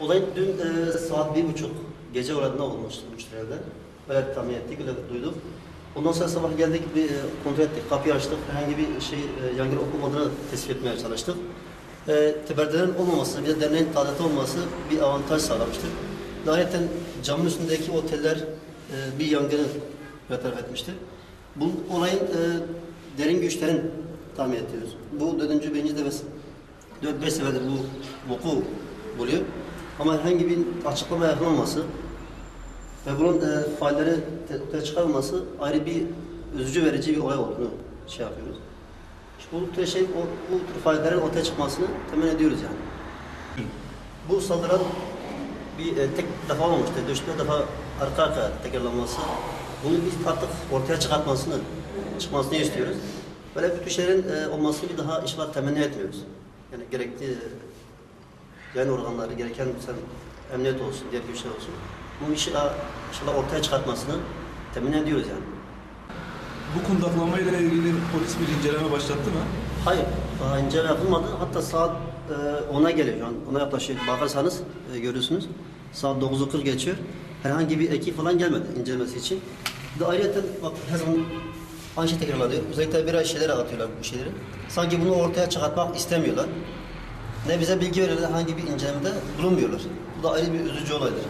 Olay dün e, saat bir buçuk gece oradında olmuştu müşterilerde. Öyle tahmin ettik, öyle duyduk. Ondan sonra sabah geldik, bir e, kontrol ettik, kapıyı açtık. Herhangi bir şey e, yangın olmadığını tespit etmeye çalıştık. E, teperdelerin olmaması, bir de derneğin tadilatı olması bir avantaj sağlamıştır. Ayrıca camın üstündeki oteller e, bir yangını bertaraf etmiştir. Bu olayın e, derin güçlerin tahmin ediyoruz. Bu dördüncü, birinci de 4-5 seferdir bu vuku buluyor. Ama herhangi bir açıklama yapılmaması ve bunun e, failleri ortaya çıkarılması ayrı bir üzücü verici bir olay olduğunu şey yapıyoruz. İşte bu tür şey, o, bu tür faillerin ortaya çıkmasını temin ediyoruz yani. Bu saldırı bir e, tek defa olmamıştı. Dört defa arka arka tekrarlanması. Bunu biz artık ortaya çıkartmasını, çıkmasını istiyoruz. Böyle bir tür şeylerin e, olmasını bir daha inşallah temenni etmiyoruz. Yani gerekli yayın organları, gereken sen emniyet olsun, diğer güçler olsun. Bu işi daha inşallah ortaya çıkartmasını temin ediyoruz yani. Bu kundaklamayla ilgili polis bir inceleme başlattı mı? Hayır, daha inceleme yapılmadı. Hatta saat e, 10'a geliyor şu an. 10'a yaklaşıyor. Bakarsanız e, görürsünüz. Saat 9'u 40 geçiyor. Herhangi bir ekip falan gelmedi incelemesi için. Bir de ayrıca bak her zaman aynı şey tekrarlanıyor. Özellikle biraz şeyler atıyorlar bu şeyleri. Sanki bunu ortaya çıkartmak istemiyorlar. Ne bize bilgi verirler, hangi bir incelemede bulunmuyorlar. Bu da ayrı bir üzücü olaydır.